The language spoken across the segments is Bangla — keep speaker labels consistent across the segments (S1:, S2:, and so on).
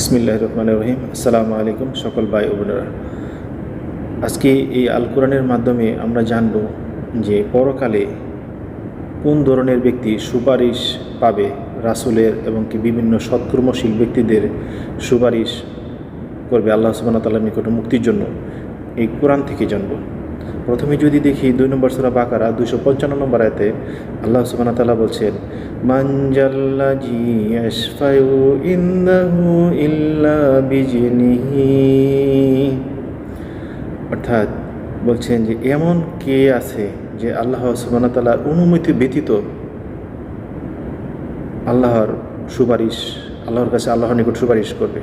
S1: বিসমিল্লাহ রহমান রহিম আসসালামু আলাইকুম সকল ভাই বোনেরা। আজকে এই আল কোরআনের মাধ্যমে আমরা জানব যে পরকালে কোন ধরনের ব্যক্তি সুপারিশ পাবে রাসুলের এবং কি বিভিন্ন সৎকর্মশীল ব্যক্তিদের সুপারিশ করবে আল্লাহ সুবাহ তাল্লাহ নিকট মুক্তির জন্য। এই কোরআন থেকে জানব। প্রথমে যদি দেখি দুই নম্বর সুরা বাকারা দুশো পঞ্চান্ন নম্বর আয়তে আল্লাহ সুবাহ তাল্লাহ বলছেন অর্থাৎ বলছেন যে এমন কে আছে যে আল্লাহ সুবাহ তাল্লাহর অনুমতি ব্যতীত আল্লাহর সুপারিশ, আল্লাহর কাছে আল্লাহর নিকট সুপারিশ করবে।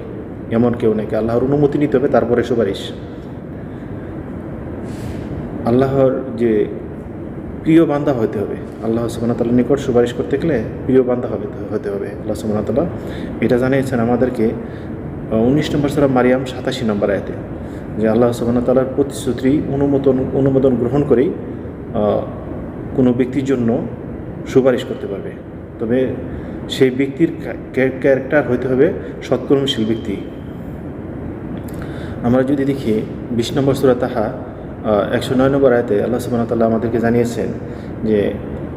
S1: এমন কেউ নাকি আল্লাহর অনুমতি নিতে হবে, তারপরে সুপারিশ। আল্লাহর যে প্রিয় বান্দা হতে হবে, আল্লাহ সুবাহতাল্লাহ নিকট সুপারিশ করতে গেলে প্রিয় বান্দা হবে হতে হবে। আল্লাহ সুবাহতাল্লাহ এটা জানিয়েছেন আমাদেরকে উনিশ নম্বর সারা মারিয়াম, সাতাশি নম্বর আয়তে, যে আল্লাহ সুবাহতাল্লাহর প্রতিশ্রুতি, অনুমোদন অনুমোদন গ্রহণ করেই কোনো ব্যক্তির জন্য সুপারিশ করতে পারবে। তবে সেই ব্যক্তির ক্যারেক্টার হইতে হবে সৎকর্মশীল ব্যক্তি। আমরা যদি দেখি, বিশ নম্বর সুরা তাহা একশো নয় নম্বর আয়তে আল্লাহ সুবাহতাল্লাহ আমাদেরকে জানিয়েছেন যে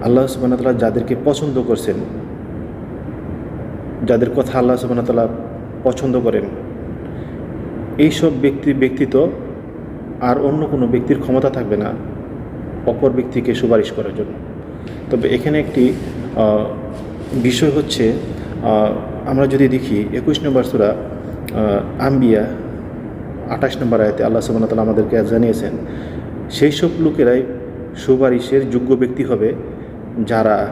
S1: আল্লাহ সুবাহতাল্লাহ যাদেরকে পছন্দ করছেন, যাদের কথা আল্লাহ সুবাহতাল্লাহ পছন্দ করেন, এইসব ব্যক্তি, ব্যক্তিত্ব আর অন্য কোনো ব্যক্তির ক্ষমতা থাকবে না অপর ব্যক্তিকে সুপারিশ করার জন্য। তবে এখানে একটি বিষয় হচ্ছে আমরা যদি দেখি, একুশ নম্বর সুরা আম্বিয়া আঠাশ নম্বর আয়তে আল্লাহ সুবাহতাল আমাদেরকে জানিয়েছেন সেই সব লোকেরাই সুপারিশের যোগ্য ব্যক্তি হবে যারা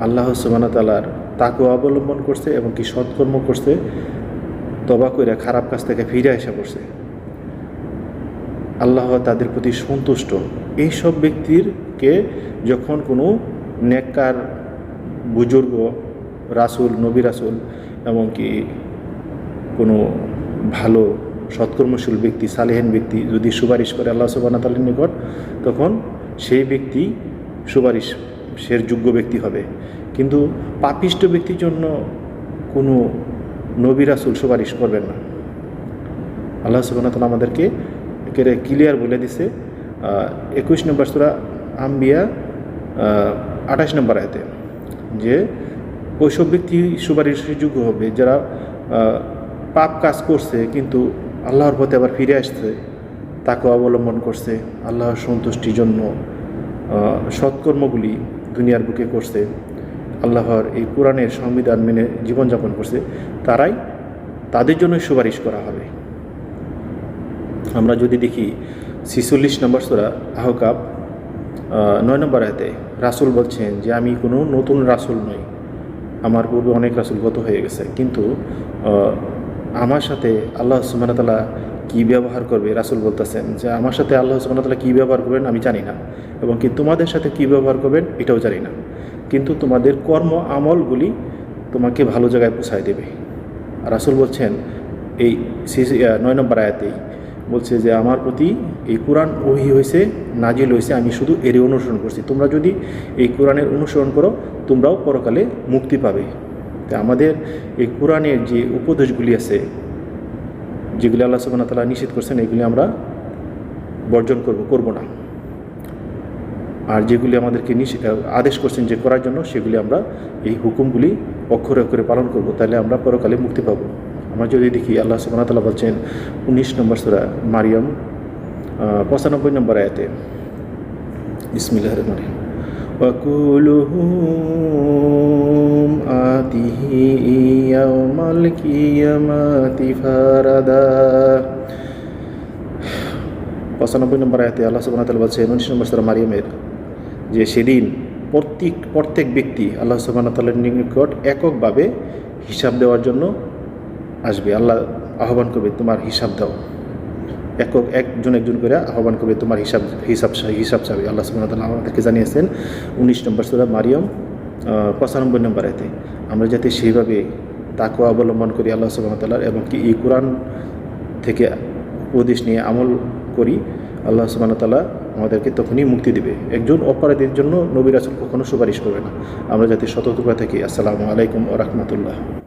S1: আল্লাহ সুবাহতালার তাকে অবলম্বন করছে এবং কি সৎকর্ম করছে, তবা করে খারাপ কাজ থেকে ফিরে আসা করছে। আল্লাহ তাদের প্রতি সন্তুষ্ট। এই সব ব্যক্তিরকে যখন কোনো নেককার বুজুর্গ, রাসুল, নবী রাসুল এমনকি কোনো ভালো সৎকর্মশীল ব্যক্তি, সালেহেন ব্যক্তি যদি সুপারিশ করে আল্লাহ সুবাহ তালের নিকট, তখন সেই ব্যক্তি সুপারিশ সের যোগ্য ব্যক্তি হবে। কিন্তু পাপিষ্ট ব্যক্তির জন্য কোনো নবী রাসুল সুপারিশ করবেন না। আল্লাহ সুবাহ তালা আমাদেরকে একেবারে ক্লিয়ার বলে দিছে একুশ নম্বর সুরা আম্বিয়া আঠাশ নম্বর আয়তে, যে ওইসব ব্যক্তি সুপারিশের যোগ্য হবে যারা পাপ কাজ করছে, কিন্তু আল্লাহর পথে আবার ফিরে আসছে তাকে অবলম্বন করছে, আল্লাহর সন্তুষ্টির জন্য সৎকর্মগুলি দুনিয়ার বুকে করছে, আল্লাহর এই কোরআনের সংবিধান মেনে জীবনযাপন করছে, তারাই তাদের জন্য সুপারিশ করা হবে। আমরা যদি দেখি ছিচল্লিশ নম্বর সোরা আহকাব নয় নম্বর হাতে রাসুল বলছেন যে, আমি কোনো নতুন রাসুল নই। আমার পূর্বে অনেক রাসুল গত হয়ে গেছে, কিন্তু আমার সাথে আল্লাহ সুবাহতাল্লাহ কী ব্যবহার করবে? রাসুল বলতেছেন যে, আমার সাথে আল্লাহ সুবাহতাল্লাহ কী ব্যবহার করবেন আমি জানি না। এবং কি তোমাদের সাথে কী ব্যবহার করবেন এটাও জানি না। কিন্তু তোমাদের কর্ম আমলগুলি তোমাকে ভালো জায়গায় পৌঁছায় দেবে। রাসুল বলছেন এই নয় নম্বর আয়াতেই বলছে যে, আমার প্রতি এই কোরআন ওহি হয়েছে নাজিল হয়েছে আমি শুধু এরই অনুসরণ করছি। তোমরা যদি এই কোরআনের অনুসরণ করো, তোমরাও পরকালে মুক্তি পাবে। তা আমাদের এই কোরআনের যে উপদেশগুলি আছে যেগুলি আল্লাহ সুবাহ তালা নিষেধ করছেন এগুলি আমরা বর্জন করব করব না আর যেগুলি আমাদেরকে আদেশ করছেন যে করার জন্য সেগুলি আমরা এই হুকুমগুলি অক্ষরে অক্ষরে পালন করব তাহলে আমরা পরকালে মুক্তি পাব আমরা যদি দেখি আল্লাহ সুবাহ তালা বলছেন উনিশ নম্বর সুরা মারিয়াম পঁচানব্বই নম্বর আয়াতে ইসমিল্লাহ রহমান وكلهم آته يوم القيامة فردا পঁচানব্বই নম্বর আয়াতে আল্লাহ সুবাহ তালা বলছেন উনিশ নম্বর সুরা মারিয়ামের যে সেদিন প্রত্যেক প্রত্যেক ব্যক্তি আল্লাহ সুবাহ তাল্লার নিকট এককভাবে হিসাব দেওয়ার জন্য আসবে আল্লাহ আহ্বান করবে তোমার হিসাব দাও একক একজন একজন করে আহ্বান করবে তোমার হিসাব হিসাব হিসাব চাবে আল্লাহ সুবাহ তাল্লাহ আমাদেরকে জানিয়েছেন উনিশ নম্বর সুরা মারিয়ম পঁচানব্বই নম্বর এতে আমরা যাতে সেইভাবে তাকে অবলম্বন করি আল্লাহ সুবাহ তাল্লাহ এবং কি এই কোরআন থেকে উপদেশ নিয়ে আমল করি, আল্লাহ সুবাহ তাল্লাহ আমাদেরকে তখনই মুক্তি দেবে। একজন অপরাধীর জন্য নবীর আসল কখনো সুপারিশ করবে না। আমরা যাতে সতর্কতা থাকি, আসসালামু আলাইকুম ও রহমতুল্লাহ।